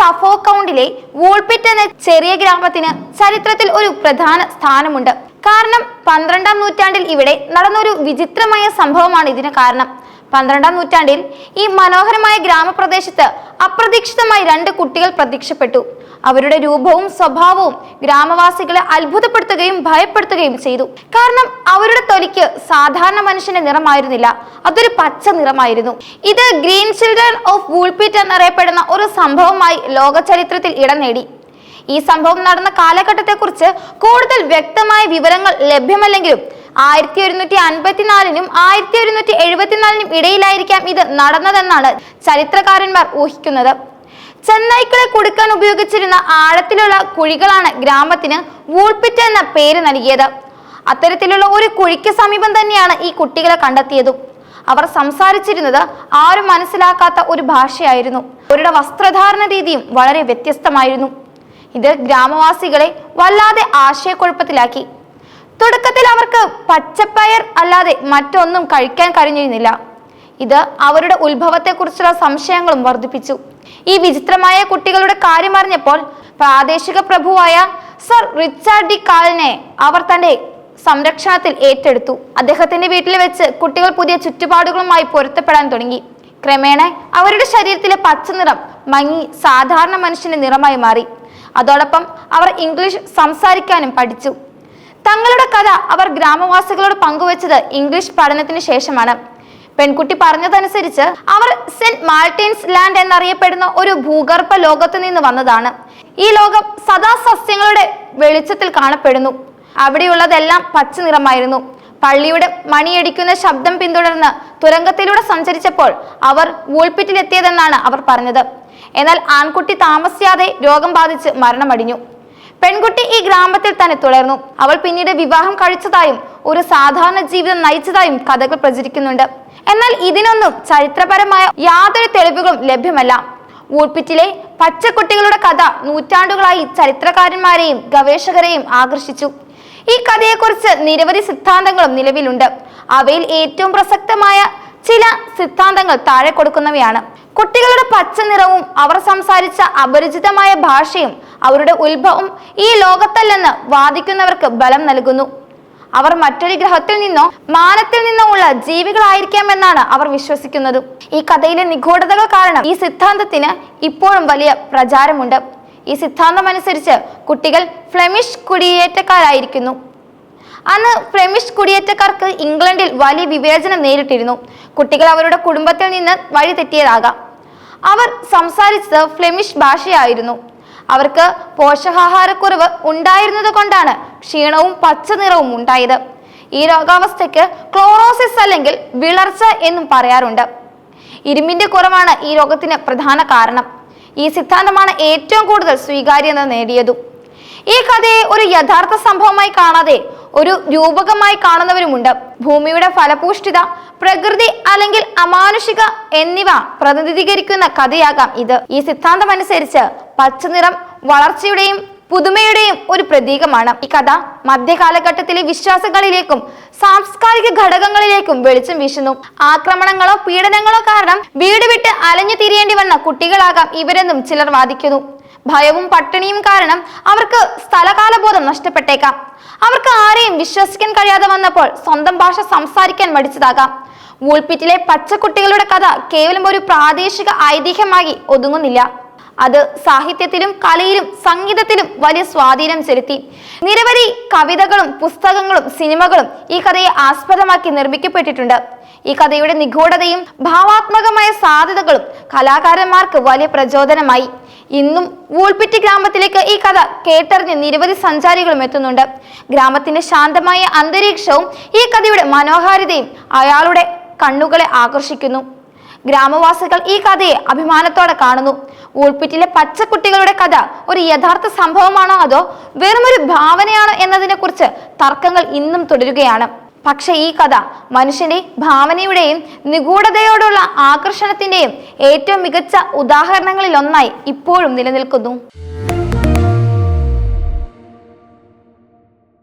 സഫോ കൗണ്ടിലെ Woolpit എന്ന ചെറിയ ഗ്രാമത്തിന് ചരിത്രത്തിൽ ഒരു പ്രധാന സ്ഥാനമുണ്ട്. കാരണം പന്ത്രണ്ടാം നൂറ്റാണ്ടിൽ ഇവിടെ നടന്നൊരു വിചിത്രമായ സംഭവമാണ് ഇതിന് കാരണം. പന്ത്രണ്ടാം നൂറ്റാണ്ടിൽ ഈ മനോഹരമായ ഗ്രാമപ്രദേശത്ത് അപ്രതീക്ഷിതമായി രണ്ട് കുട്ടികൾ പ്രത്യക്ഷപ്പെട്ടു. അവരുടെ രൂപവും സ്വഭാവവും ഗ്രാമവാസികളെ അത്ഭുതപ്പെടുത്തുകയും ഭയപ്പെടുത്തുകയും ചെയ്തു. കാരണം അവരുടെ തൊലിക്ക് സാധാരണ മനുഷ്യന്റെ നിറമായിരുന്നില്ല. അതൊരു പച്ച നിറമായിരുന്നു. ഇത് ഗ്രീൻ ചിൽഡ്രൻ ഓഫ് വൂൾപിറ്റ് എന്നറിയപ്പെടുന്ന ഒരു സംഭവമായി ലോക ചരിത്രത്തിൽ ഇടം നേടി. ഈ സംഭവം നടന്ന കാലഘട്ടത്തെക്കുറിച്ച് കൂടുതൽ വ്യക്തമായ വിവരങ്ങൾ ലഭ്യമല്ലെങ്കിലും ആയിരത്തി ഒരുന്നൂറ്റി അൻപത്തിനാലിനും ആയിരത്തി ഒരുന്നൂറ്റി എഴുപത്തിനാലിനും ഇടയിലായിരിക്കാം ഇത് നടന്നതെന്നാണ് ചരിത്രകാരന്മാർ ഊഹിക്കുന്നത്. ചെന്നൈക്കളെ കൊടുക്കാൻ ഉപയോഗിച്ചിരുന്ന ആഴത്തിലുള്ള കുഴികളാണ് ഗ്രാമത്തിന് വൂൾപിറ്റ് എന്ന പേര് നൽകിയത്. അത്തരത്തിലുള്ള ഒരു കുഴിക്ക് സമീപം തന്നെയാണ് ഈ കുട്ടികളെ കണ്ടെത്തിയതും. അവർ സംസാരിച്ചിരുന്നത് ആരും മനസ്സിലാക്കാത്ത ഒരു ഭാഷയായിരുന്നു. അവരുടെ വസ്ത്രധാരണ രീതിയും വളരെ വ്യത്യസ്തമായിരുന്നു. ഇത് ഗ്രാമവാസികളെ വല്ലാതെ ആശയക്കുഴപ്പത്തിലാക്കി. തുടക്കത്തിൽ അവർക്ക് പച്ചപ്പയർ അല്ലാതെ മറ്റൊന്നും കഴിക്കാൻ കഴിഞ്ഞിരുന്നില്ല. ഇത് അവരുടെ ഉത്ഭവത്തെക്കുറിച്ചുള്ള സംശയങ്ങളും വർദ്ധിപ്പിച്ചു. ഈ വിചിത്രമായ കുട്ടികളുടെ കാര്യം അറിഞ്ഞപ്പോൾ പ്രാദേശിക പ്രഭുവായ സർ റിച്ചാർഡ് ഡി കാലിനെ അവർ തന്റെ സംരക്ഷണത്തിൽ ഏറ്റെടുത്തു. അദ്ദേഹത്തിന്റെ വീട്ടിൽ വെച്ച് കുട്ടികൾ പുതിയ ചുറ്റുപാടുകളുമായി പൊരുത്തപ്പെടാൻ തുടങ്ങി. ക്രമേണ അവരുടെ ശരീരത്തിലെ പച്ചനിറം മങ്ങി സാധാരണ മനുഷ്യന്റെ നിറമായി മാറി. അതോടൊപ്പം അവർ ഇംഗ്ലീഷ് സംസാരിക്കാനും പഠിച്ചു. തങ്ങളുടെ കഥ അവർ ഗ്രാമവാസികളോട് പങ്കുവച്ചത് ഇംഗ്ലീഷ് പഠനത്തിന് ശേഷമാണ്. പെൺകുട്ടി പറഞ്ഞതനുസരിച്ച് അവർ സെന്റ് മാർട്ടിൻസ് ലാൻഡ് എന്നറിയപ്പെടുന്ന ഒരു ഭൂഗർഭ ലോകത്ത് നിന്ന് വന്നതാണ്. ഈ ലോകം സദാ സസ്യങ്ങളുടെ വെളിച്ചത്തിൽ കാണപ്പെടുന്നു. അവിടെയുള്ളതെല്ലാം പച്ച നിറമായിരുന്നു. പള്ളിയുടെ മണിയടിക്കുന്ന ശബ്ദം പിന്തുടർന്ന് തുരങ്കത്തിലൂടെ സഞ്ചരിച്ചപ്പോൾ അവർ വൂൾപിറ്റിലെത്തിയതെന്നാണ് അവർ പറഞ്ഞത്. എന്നാൽ ആൺകുട്ടി താമസിയാതെ രോഗം ബാധിച്ച് മരണമടിഞ്ഞു. പെൺകുട്ടി ഈ ഗ്രാമത്തിൽ തന്നെ തുടർന്നു. അവൾ പിന്നീട് വിവാഹം കഴിച്ചതായും ഒരു സാധാരണ ജീവിതം നയിച്ചതായും കഥകൾ പ്രചരിക്കുന്നുണ്ട്. എന്നാൽ ഇതിനൊന്നും ചരിത്രപരമായ യാതൊരു തെളിവുകളും ലഭ്യമല്ല. വൂൾപിറ്റിലെ പച്ചക്കുട്ടികളുടെ കഥ നൂറ്റാണ്ടുകളായി ചരിത്രകാരന്മാരെയും ഗവേഷകരെയും ആകർഷിച്ചു. ഈ കഥയെക്കുറിച്ച് നിരവധി സിദ്ധാന്തങ്ങളും നിലവിലുണ്ട്. അവയിൽ ഏറ്റവും പ്രസക്തമായ ചില സിദ്ധാന്തങ്ങൾ താഴെ കൊടുക്കുന്നവയാണ്. കുട്ടികളുടെ പച്ച നിറവും അവർ സംസാരിച്ച അപരിചിതമായ ഭാഷയും അവരുടെ ഉത്ഭവം ഈ ലോകത്തല്ലെന്ന് വാദിക്കുന്നവർക്ക് ബലം നൽകുന്നു. അവർ മറ്റൊരു ഗ്രഹത്തിൽ നിന്നോ മാനത്തിൽ നിന്നോ ഉള്ള ജീവികളായിരിക്കാമെന്നാണ് അവർ വിശ്വസിക്കുന്നത്. ഈ കഥയിലെ നിഗൂഢതകൾ കാരണം ഈ സിദ്ധാന്തത്തിന് ഇപ്പോഴും വലിയ പ്രചാരമുണ്ട്. ഈ സിദ്ധാന്തം അനുസരിച്ച് കുട്ടികൾ ഫ്ലെമിഷ് കുടിയേറ്റക്കാരായിരിക്കുന്നു. അന്ന് ഫ്ലെമിഷ് കുടിയേറ്റക്കാർക്ക് ഇംഗ്ലണ്ടിൽ വലിയ വിവേചനം നേരിട്ടിരുന്നു. കുട്ടികൾ അവരുടെ കുടുംബത്തിൽ നിന്ന് വഴി തെറ്റിയതാകാം അവർ സംസാരിച്ചത് ഫ്ലെമിഷ് ഭാഷയായിരുന്നു. അവർക്ക് പോഷകാഹാരക്കുറവ് ഉണ്ടായിരുന്നത് കൊണ്ടാണ് ക്ഷീണവും പച്ച നിറവും ഉണ്ടായത്. ഈ രോഗാവസ്ഥയ്ക്ക് ക്ലോറോസിസ് അല്ലെങ്കിൽ വിളർച്ച എന്നും പറയാറുണ്ട്. ഇരുമ്പിന്റെ കുറവാണ് ഈ രോഗത്തിന് പ്രധാന കാരണം. ഈ സിദ്ധാന്തമാണ് ഏറ്റവും കൂടുതൽ സ്വീകാര്യത നേടിയതും. ഈ കഥയെ ഒരു യഥാർത്ഥ സംഭവമായി കാണാതെ ഒരു രൂപകമായി കാണുന്നവരുമുണ്ട്. ഭൂമിയുടെ ഫലപുഷ്ടിത പ്രകൃതി അല്ലെങ്കിൽ അമാനുഷിക എന്നിവ പ്രതിനിധീകരിക്കുന്ന കഥയാകാം ഇത്. ഈ സിദ്ധാന്തം അനുസരിച്ച് പച്ചനിറം വളർച്ചയുടെയും പുതുമയുടെയും ഒരു പ്രതീകമാണ്. ഈ കഥ മധ്യകാലഘട്ടത്തിലെ വിശ്വാസങ്ങളിലേക്കും സാംസ്കാരിക ഘടകങ്ങളിലേക്കും വെളിച്ചം വീശുന്നു. ആക്രമണങ്ങളോ പീഡനങ്ങളോ കാരണം വീട് വിട്ട് അലഞ്ഞു തിരിയേണ്ടി വന്ന കുട്ടികളാകാം ഇവരെന്നും ചിലർ വാദിക്കുന്നു. ഭയവും പട്ടിണിയും കാരണം അവർക്ക് സ്ഥലകാലബോധം നഷ്ടപ്പെട്ടേക്കാം. അവർക്ക് ആരെയും വിശ്വസിക്കാൻ കഴിയാതെ വന്നപ്പോൾ സ്വന്തം ഭാഷ സംസാരിക്കാൻ മടിച്ചതാകാം. വൂൾപിറ്റിലെ പച്ചക്കുട്ടികളുടെ കഥ കേവലം ഒരു പ്രാദേശിക ഐതിഹ്യമായി ഒതുങ്ങുന്നില്ല. അത് സാഹിത്യത്തിലും കലയിലും സംഗീതത്തിലും വലിയ സ്വാധീനം ചെലുത്തി. നിരവധി കവിതകളും പുസ്തകങ്ങളും സിനിമകളും ഈ കഥയെ ആസ്പദമാക്കി നിർമ്മിക്കപ്പെട്ടിട്ടുണ്ട്. ഈ കഥയുടെ നിഗൂഢതയും ഭാവാത്മകമായ സാധ്യതകളും കലാകാരന്മാർക്ക് വലിയ പ്രചോദനമായി. ഇന്നും വൂൾപിറ്റി ഗ്രാമത്തിലേക്ക് ഈ കഥ കേട്ടറിഞ്ഞ് നിരവധി സഞ്ചാരികളും എത്തുന്നുണ്ട്. ഗ്രാമത്തിന്റെ ശാന്തമായ അന്തരീക്ഷവും ഈ കഥയുടെ മനോഹാരിതയും അയാളുടെ കണ്ണുകളെ ആകർഷിക്കുന്നു. ഗ്രാമവാസികൾ ഈ കഥയെ അഭിമാനത്തോടെ കാണുന്നു. ഊൾപ്പിറ്റിലെ പച്ചക്കുട്ടികളുടെ കഥ ഒരു യഥാർത്ഥ സംഭവമാണോ അതോ വെറുമൊരു ഭാവനയാണോ എന്നതിനെ കുറിച്ച് തർക്കങ്ങൾ ഇന്നും തുടരുകയാണ്. പക്ഷേ ഈ കഥ മനുഷ്യന്റെ ഭാവനയുടെയും നിഗൂഢതയോടുള്ള ആകർഷണത്തിന്റെയും ഏറ്റവും മികച്ച ഉദാഹരണങ്ങളിൽ ഒന്നായി ഇപ്പോഴും നിലനിൽക്കുന്നു.